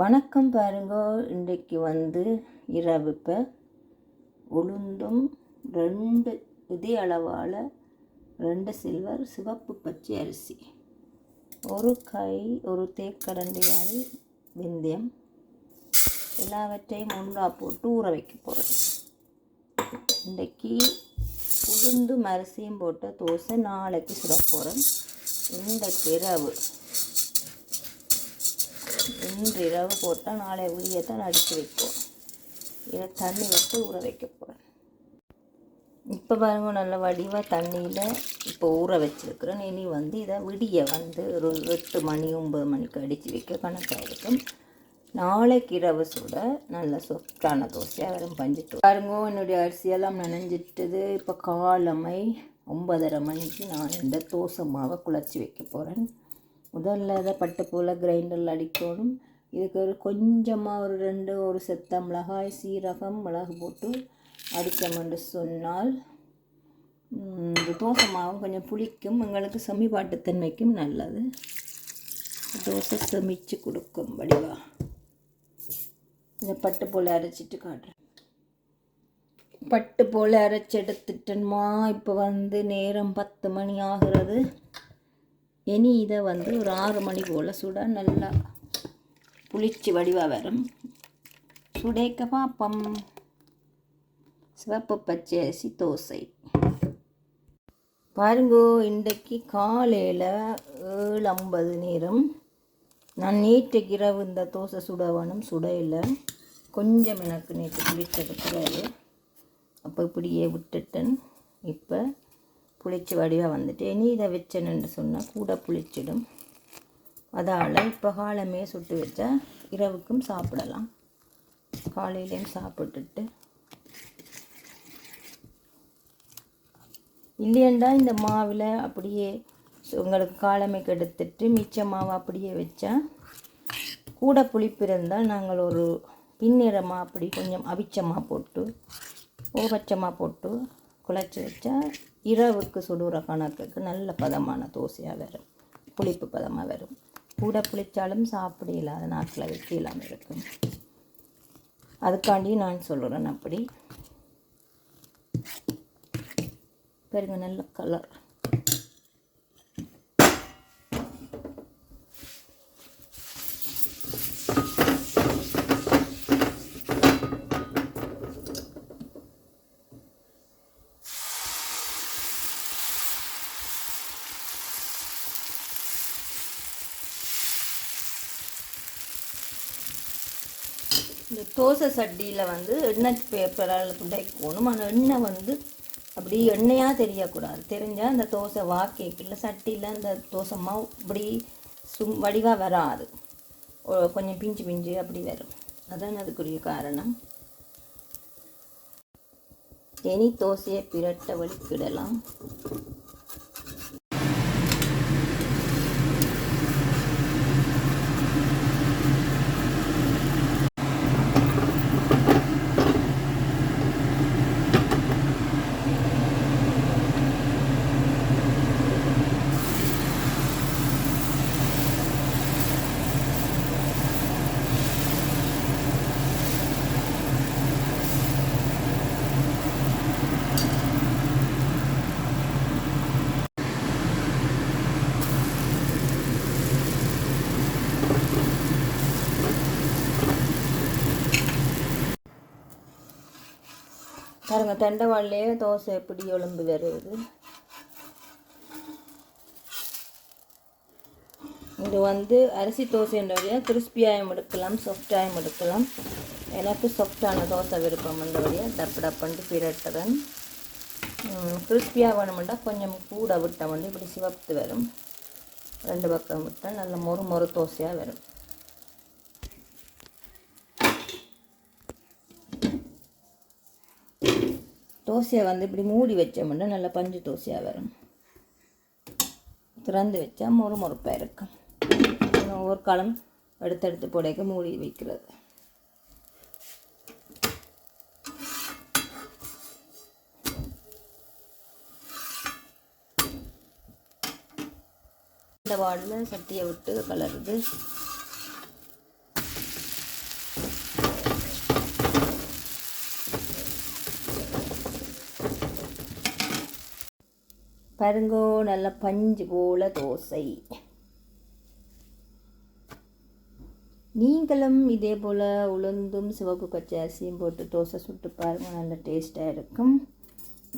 வணக்கம் பாருங்க. இன்றைக்கு வந்து இரவு இப்போ உளுந்தும் ரெண்டு இதே அளவால் ரெண்டு சில்வர் சிவப்பு பச்சை அரிசி. ஒரு கை ஒரு தேக்கரண்டி வாரி வெந்தயம். எல்லாவற்றையும் ஒன்றா போட்டு ஊற வைக்க போகிறேன் இன்றைக்கு உளுந்தும் அரிசியும் போட்ட தோசை நாளைக்கு சுட போகிறேன் இந்த இரவு இன்று இரவு போட்டால் நாளை விடியத்தான் அடித்து வைப்போம். இதை தண்ணி விட்டு ஊற வைக்க போகிறேன் இப்போ பாருங்க நல்ல வடிவாக தண்ணியில் இப்போ ஊற வச்சுருக்குறேன். இனி வந்து இதை விடிய வந்து ஒரு எட்டு மணி ஒம்பது மணிக்கு அடித்து வைக்க கணக்காக இருக்கும். நாளைக்கு இரவு சுட நல்ல சொத்தான தோசையாக வரும் பஞ்சிட்டு பாருங்க என்னுடைய அரிசியெல்லாம் நனைஞ்சிட்டது. இப்போ காலமை ஒன்பதரை மணிக்கு நான் இந்த தோசை மாவை குழச்சி வைக்க போகிறேன் முதல்ல அதை பட்டு போல் கிரைண்டரில் அடிக்கணும். இதுக்கு ஒரு கொஞ்சமாக ஒரு ரெண்டு ஒரு செத்த மிளகாய் சீரகம் மிளகு போட்டு அடித்தோம்னு சொன்னால் இந்த தோசை மாவும் கொஞ்சம் புளிக்கும் எங்களுக்கு செமிப்பாட்டுத்தன்மைக்கும் நல்லது. தோசை செமிச்சு கொடுக்கும் வடிவா. இந்த பட்டு போல் அரைச்சிட்டு காட்டுறேன். பட்டு போல் அரைச்சி எடுத்துட்டேன்மா இப்போ வந்து நேரம் பத்து மணி ஆகிறது. இனி இதை வந்து ஒரு ஆறு மணி போல் சுட நல்லா புளிச்சு வடிவாக வரும். சுடைக்க பாப்பம் சிவப்பு பச்சை அரிசி தோசை. பாருங்கோ இன்றைக்கு காலையில் ஏழு ஐம்பது நேரம். நான் நேற்றுக்கு இரவு இந்த தோசை சுட வேணும் கொஞ்சம் எனக்கு நேற்று புளிச்செடுக்கிறாரு அப்போ இப்படியே விட்டுட்டேன். இப்போ புளிச்சு வடிவாக வந்துட்டு இனி இதை வச்சேன்னு சொன்னால் கூட புளிச்சிடும். அதால் இப்போ காலமே சுட்டு வச்சா இரவுக்கும் சாப்பிடலாம். காலையிலையும் சாப்பிட்டுட்டு. இல்லையண்டா இந்த மாவில் அப்படியே உங்களுக்கு காலமே கெடுத்துட்டு மிச்ச மாவை அப்படியே வச்சா கூட புளிப்பு இருந்தால் நாங்கள் ஒரு பின்னிறமாக அப்படி கொஞ்சம் அவிச்சமாக போட்டு ஓபச்சமாக போட்டு குழச்சி வச்சா இரவுக்கு சுடுற கணக்குக்கு நல்ல பதமான தோசையாக வரும். புளிப்பு பதமாக வரும். கூட புளிச்சாலும் சாப்பிட இல்லாத நாட்டில் வைக்க இல்லாமல் இருக்கும். அதுக்காண்டி நான் சொல்கிறேன் அப்படி. பாருங்க நல்ல கலர் இந்த தோசை சட்டியில் வந்து எண்ணெய் பேப்பரால் துடைக்கணும். ஆனால் எண்ணெய் வந்து அப்படி எண்ணெயாக தெரியக்கூடாது. தெரிஞ்சால் அந்த தோசை வாக்கேக்கில் சட்டியில் அந்த தோசை மாவு இப்படி சும் வடிவாக வராது. கொஞ்சம் பிஞ்சு பிஞ்சு அப்படி வரும். அதான் அதுக்குரிய காரணம். இனி தோசையை பிரட்ட வலிக்கிடலாம். பாருங்க தண்டவாளிலேயே தோசை எப்படி எலும்பு வருது. இது வந்து அரிசி தோசைன்றபடியா கிறிஸ்பியாயும் எடுக்கலாம் சாஃப்டாயும் எடுக்கலாம். எனக்கு சாஃப்டான தோசை விருப்பம் வந்தபடியாக டப்பு டப்புன்ட்டு பிரட்டுறேன். கிறிஸ்பியாக வேணுமெண்டா கொஞ்சம் கூட விட்டால் வந்து இப்படி சிவப்பு வரும். ரெண்டு பக்கம் விட்டால் நல்ல மொறு மொறு தோசையாக வரும். தோசையை வந்து இப்படி மூடி வச்சோம்னா நல்ல பஞ்சு தோசையாக வரும். திறந்து வச்சா மொறு மொறுப்பாக இருக்கும் ஒவ்வொரு காலம் எடுத்தெடுத்து புடைக்க மூடி வைக்கிறது. இந்த வாடில் சட்டியை விட்டு கலருது. பாருங்கோ நல்ல பஞ்சு போல தோசை. நீங்களும் இதே போல் உளுந்தும் சிவப்பு பச்சை அரிசியும் போட்டு தோசை சுட்டு பாருங்கள் நல்ல டேஸ்ட்டாக இருக்கும்.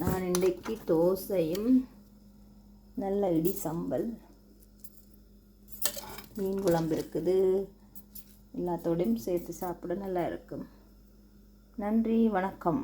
நான் இன்றைக்கு தோசையும் நல்ல இடி சம்பல் மீன் குழம்பு இருக்குது. எல்லாத்தோடையும் சேர்த்து சாப்பிட நல்லா இருக்கும். நன்றி வணக்கம்.